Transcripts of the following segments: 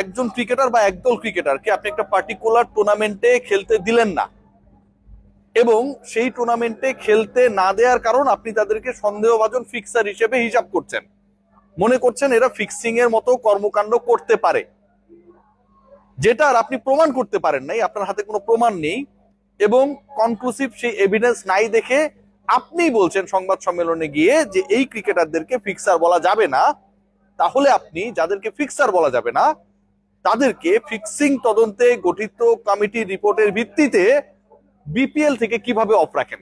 একজন ক্রিকেটার বা একদল ক্রিকেটারকে আপনি একটা পার্টিকুলার টুর্নামেন্টে খেলতে দিলেন না। এবং সেই টুর্নামেন্টে খেলতে না দেওয়ার কারণ আপনি তাদেরকে সন্দেহভাজন ফিক্সার হিসেবে হিসাব করছেন। মনে করছেন এরা ফিক্সিং এর মতো কর্মকাণ্ড করতে পারে। যেটার আপনি প্রমাণ করতে পারেন নাই, আপনার হাতে কোনো প্রমাণ নেই। এবং কনক্লুসিভ সেই এভিডেন্স নাই দেখে আপনিই বলছেন সংবাদ সম্মেলনে গিয়ে যে এই ক্রিকেটারদেরকে ফিক্সার বলা যাবে না। তাহলে আপনি যাদেরকে ফিক্সার বলা যাবে না তাদেরকে ফিক্সিং তদন্তে গঠিত কমিটি রিপোর্টের ভিত্তিতে বিপিএল থেকে কীভাবে অফ রাখেন?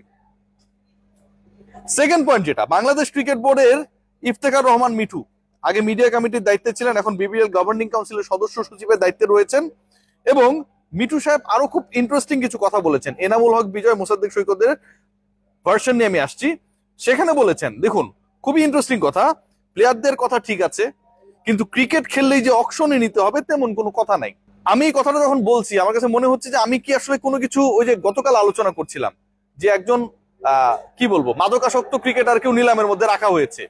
সেকেন্ড পয়েন্ট যেটা, বাংলাদেশ ক্রিকেট বোর্ডের ইফতেখার রহমান মিঠু, আগে মিডিয়া কমিটির দায়িত্বে ছিলেন, এখন বিপিএল গভর্নিং কাউন্সিলের সদস্য সচিবের দায়িত্বে রয়েছেন এবং মিঠু সাহেব আরও খুব ইন্টারেস্টিং কিছু কথা বলেছেন। এনামুল হক, বিজয় মোসাদ্দেক সৈকতের ভার্সন নিয়ে আমি আসছি। সেখানে বলেছেন, দেখুন, খুবই ইন্টারেস্টিং কথা প্লেয়ারদের কথা ঠিক আছে কিন্তু ক্রিকেট খেললেই যে অকশনে নিতে হবে তেমন কোনো কথা নাই। আমি এই কথাটা যখন বলছি, আমার কাছে মনে হচ্ছে যে আমি কি আসলে কোনো কিছু ওই যে গতকাল আলোচনা করছিলাম, যে একজন কি বলব, মাদকাসক্ত ক্রিকেটারকেও নিলামের মধ্যে রাখা হয়েছে।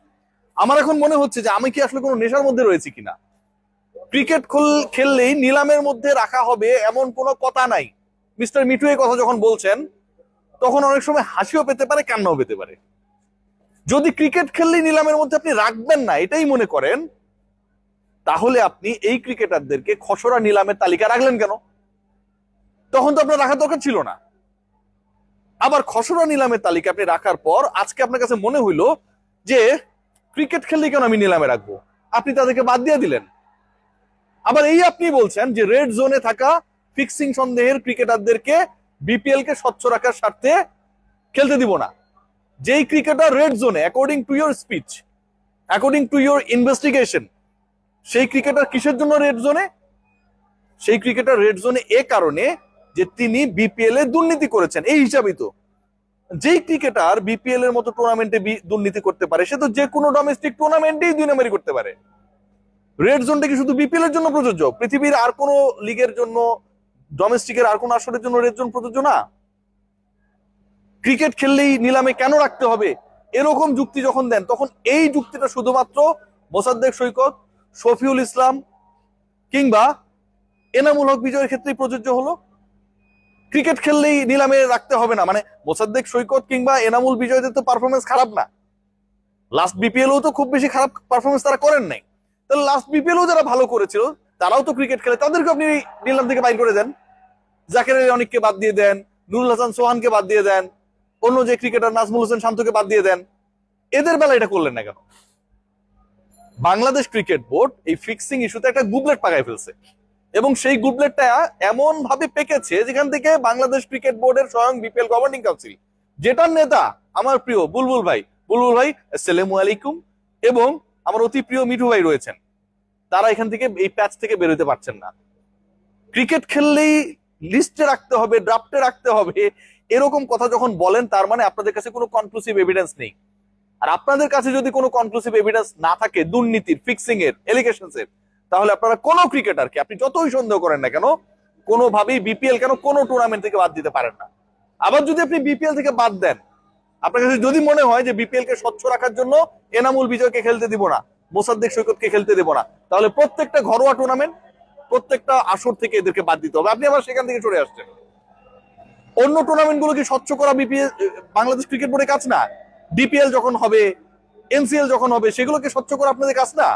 আমার এখন মনে হচ্ছে যে আমি কি আসলে কোনো নেশার মধ্যে রয়েছি কিনা? ক্রিকেট খেললেই নিলামের মধ্যে রাখা হবে এমন কোনো কথা নাই। মিস্টার মিঠু এই কথা যখন বলছেন, তখন অনেক সময় হাসিও পেতে পারে, কান্নাও পেতে পারে। যদি ক্রিকেট খেললেই নিলামের মধ্যে আপনি রাখবেন না, এটাই মনে করেন তাহলে আপনি এই ক্রিকেটারদেরকে খসড়া নিলামের তালিকা রাখলেন কেন? তখন তো আপনার রাখার দরকার ছিল না। আবার খসড়া নিলামের তালিকা আপনি রাখার পর আজকে আপনার কাছে মনে হইল যে ক্রিকেট খেললে কেন আমি নিলামে রাখব? আপনি তাদেরকে বাদ দিয়ে দিলেন। আবার এই আপনি বলছেন যে রেড জোনে থাকা ফিক্সিং সন্দেহের ক্রিকেটারদেরকে বিপিএল কে স্বচ্ছ রাখার স্বার্থে খেলতে দিব না। যেই ক্রিকেটার রেড জোনে according to your speech according to your investigation সেই ক্রিকেটার কিসের জন্য রেড জোনে সেই ক্রিকেটার রেড জোনে এ কারণে যে তিনি বিপিএল এ দুর্নীতি করেছেন, এই হিসাবেই তো। যেই ক্রিকেটার বিপিএল এর মতো টুর্নামেন্টে দুর্নীতি করতে পারে, সে তো যে কোনো ডোমেস্টিক টুর্নামেন্টেই দুই নম্বরই করতে পারে। রেড জোনটা কি শুধু বিপিএল এর জন্য প্রযোজ্য? পৃথিবীর আর কোনো লিগের জন্য ডোমেস্টিকের আর কোনো আসরের জন্য রেড জোন প্রযোজ্য না? ক্রিকেট খেললেই নিলামে কেন রাখতে হবে? এরকম যুক্তি যখন দেন, তখন এই যুক্তিটা শুধুমাত্র মোসাদ্দেক সৈকত শফিউল ইসলাম কিংবা এনামুল হক বিজয়ের ক্ষেত্রেই প্রযোজ্য হলো। ক্রিকেট খেললেই নিলামে রাখতে হবে না। মানে মোসাদ্দেক, সৈকত কিংবা এনামুল বিজয়দের তো পারফরমেন্স খারাপ না। লাস্ট বিপিএলও তো খুব বেশি খারাপ পারফরমেন্স তারা করেন নাই। তাহলে লাস্ট বিপিএলও যারা ভালো করেছিল, তারাও তো ক্রিকেট খেলে। তাদেরকে আপনি নিলাম থেকে বাইর করে দেন। জাকের আলী অনেককে বাদ দিয়ে দেন, নুরুল হাসান, সোহানকে বাদ দিয়ে দেন, অন্য যে ক্রিকেটার নাজমুল হোসেন শান্তকে বাদ দিয়ে দেন। এদের বেলা এটা করলেন না কেন? বাংলাদেশ ক্রিকেট বোর্ড এই ফিক্সিং ইস্যুতে একটা গুবলেট পাকায় ফেলছে। এবং সেই গুবলেটটা এমন ভাবে পেকেছে যেখান থেকে বাংলাদেশ ক্রিকেট বোর্ডের স্বয়ং বিপিএল গভর্নিং কাউন্সিল যেটার নেতা আমার প্রিয় বুলবুল ভাই। বুলবুল ভাই, আসসালামু আলাইকুম। এবং আমার অতি প্রিয় মিঠু ভাই রয়েছেন। তারা এখান থেকে এই প্যাচ থেকে বেরোতে পারছেন না। ক্রিকেট খেললেই লিস্টে রাখতে হবে ড্রাফটে রাখতে হবে, এরকম কথা যখন বলেন তার মানে আপনাদের কাছে কোনো কনক্লুসিভ এভিডেন্স নেই। আর আপনাদের কাছে যদি কোনো কনক্লুসিভ এভিডেন্স না থাকে, দুর্নীতির ফিক্সিং এর এলিগেশনস এর, তাহলে আপনারা কোনো ক্রিকেটারকে আপনি যতই সন্দেহ করেন না কেন, কোনোভাবেই বিপিএল কেন কোনো টুর্নামেন্ট থেকে বাদ দিতে পারেন না। আবার যদি আপনি বিপিএল থেকে বাদ দেন, আপনার কাছে যদি মনে হয় যে বিপিএল কে স্বচ্ছ রাখার জন্য এনামুল বিজয়কে খেলতে দিব না, মোসাদ্দেক সৈকতকে খেলতে দেব না, তাহলে প্রত্যেকটা ঘরোয়া টুর্নামেন্ট প্রত্যেকটা আসর থেকে এদেরকে বাদ দিতে হবে। আপনি আবার সেখান থেকে চলে আসছেন। অন্য টুর্নামেন্টগুলো কি স্বচ্ছ করা বিপিএল বাংলাদেশ ক্রিকেট বোর্ডের কাজ না? ডিপিএল যখন হবে এনসিএল যখন হবে, সেগুলোকে স্বচ্ছ করা আপনাদের কাজ না?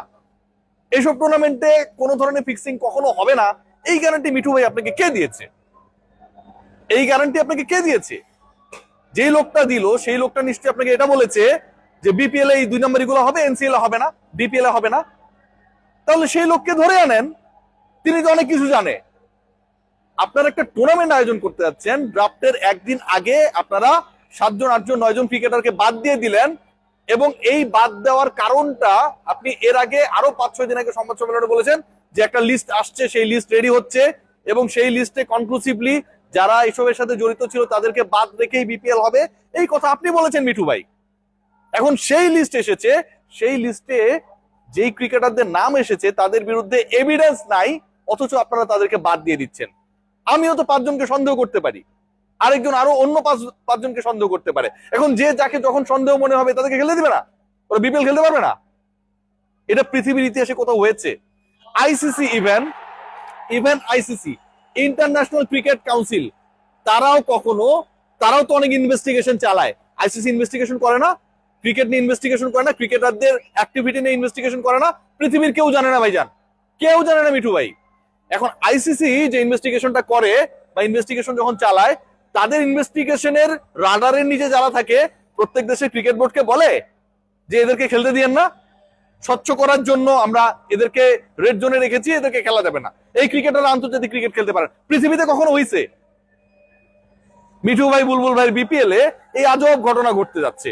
এইসব টুর্নামেন্টে কোনো ধরনের ফিক্সিং কখনো হবে না। এই গ্যারান্টি মিঠু ভাই আপনাকে কে দিয়েছে? এই গ্যারান্টি আপনাকে কে দিয়েছে? যেই লোকটা দিল, সেই লোকটা নিশ্চয়ই আপনাকে এটা বলেছে যে বিপিএল এই দুই নম্বরগুলো হবে এনসিএল হবে না ডিপিএল হবে না। তাহলে সেই লোককে ধরে আনেন, তিনি তো অনেক কিছু জানে। আপনারা একটা টুর্নামেন্ট আয়োজন করতে যাচ্ছেন ড্রাফটের একদিন আগে আপনারা সাতজন, আটজন, নয়জন ক্রিকেটারকে বাদ দিয়ে দিলেন এবং এই বাদ দেওয়ার কারণটা আপনি এর আগে আরও পাঁচ ছয় দিন আগে সংবাদ সম্মেলনে বলেছেন যে একটা লিস্ট আসছে, সেই লিস্ট রেডি হচ্ছে এবং সেই লিস্টে কনক্লুসিভলি যারা এসবের সাথে জড়িত ছিল তাদেরকে বাদ রেখেই বিপিএল হবে। এই কথা আপনি বলেছেন মিঠু ভাই। এখন সেই লিস্ট এসেছে, সেই লিস্টে যেই ক্রিকেটারদের নাম এসেছে তাদের বিরুদ্ধে এভিডেন্স নাই, অথচ আপনারা তাদেরকে বাদ দিয়ে দিচ্ছেন। আমিও তো পাঁচজনকে সন্দেহ করতে পারি। আরেকজন আরও অন্য পাঁচ, পাঁচজনকে সন্দেহ করতে পারে। এখন যে যাকে যখন সন্দেহ মনে হবে তাদেরকে খেলে দিবে না? ওরা বিপিএল খেলতে পারবে না? এটা পৃথিবীর ইতিহাসে কোথাও হয়েছে। ICC even even ICC international cricket council তারাও কখনো, তারাও তো অনেক ইনভেস্টিগেশন চালায়। আইসিসি ইনভেস্টিগেশন করে না ক্রিকেট নিয়ে ইনভেস্টিগেশন করে না ক্রিকেটারদের অ্যাক্টিভিটি নিয়ে ইনভেস্টিগেশন করে না, পৃথিবীর কেউ জানে না ভাইজান। কেউ জানে না মিঠু ভাই। এখন আইসিসি যে ইনভেস্টিগেশনটা করে বা ইনভেস্টিগেশন যখন চালায় তাদের ইনভেস্টিগেশনের রাডারের নিচে যারা থাকে, প্রত্যেক দেশের ক্রিকেট বোর্ডকে বলে যে এদেরকে খেলতে দিয়েন না। স্বচ্ছ করার জন্য আমরা এদেরকে রেড জোনে রেখেছি, এদেরকে খেলা যাবে না। এই ক্রিকেটাররা আন্তর্জাতিক ক্রিকেট খেলতে পারে পৃথিবীতে কখনো হয়েছে মিঠু ভাই, বুলবুল ভাইয়ের বিপিএল এ এই আজব ঘটনা ঘটতে যাচ্ছে।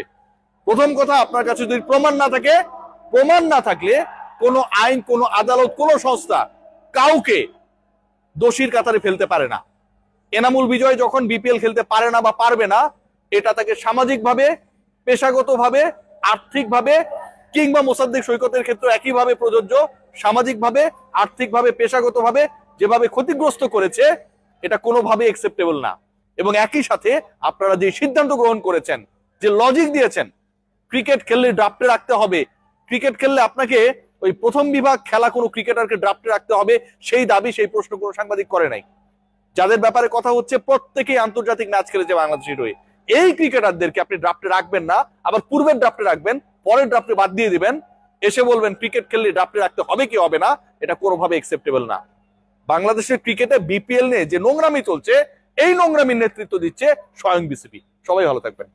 প্রথম কথা, আপনার কাছে যদি প্রমাণ না থাকে, প্রমাণ না থাকলে কোনো আইন, কোনো আদালত, কোনো সংস্থা কাউকে দোষীর কাতারে ফেলতে পারে না। এনামুল বিজয় যখন বিপিএল খেলতে পারে না বা পারবে না, এটা তাকে সামাজিকভাবে, পেশাগতভাবে, আর্থিকভাবে কিংবা মোসাদ্দেক সৈকতের ক্ষেত্রে একইভাবে প্রযোজ্য, সামাজিকভাবে, আর্থিকভাবে, পেশাগতভাবে যেভাবে ক্ষতিগ্রস্ত করেছে, এটা কোনোভাবে একসেপ্টেবল না। এবং একই সাথে আপনারা যে সিদ্ধান্ত গ্রহণ করেছেন, যে লজিক দিয়েছেন ক্রিকেট খেললে ড্রাফটে রাখতে হবে। ক্রিকেট খেললে আপনাকে ওই প্রথম বিভাগ খেলা কোনো ক্রিকেটারকে ড্রাফটে রাখতে হবে, সেই দাবি, সেই প্রশ্ন কোনো সাংবাদিক করে নাই। যাদের ব্যাপারে কথা হচ্ছে, প্রত্যেকেই আন্তর্জাতিক ম্যাচ খেলেছে বাংলাদেশের হয়ে এই ক্রিকেটারদেরকে আপনি ড্রাফটে রাখবেন না, আবার পূর্বের ড্রাফটে রাখবেন, পরের ড্রাফটে বাদ দিয়ে দিবেন। এসে বলবেন, ক্রিকেট খেললে ড্রাফটে রাখতে হবে কি, হবে না? এটা কোনোভাবে একসেপ্টেবল না। বাংলাদেশের ক্রিকেটে বিপিএল নিয়ে যে নোংরামি চলছে, এই নোংরামির নেতৃত্ব দিচ্ছে স্বয়ং বিসিবি সবাই ভালো থাকবেন।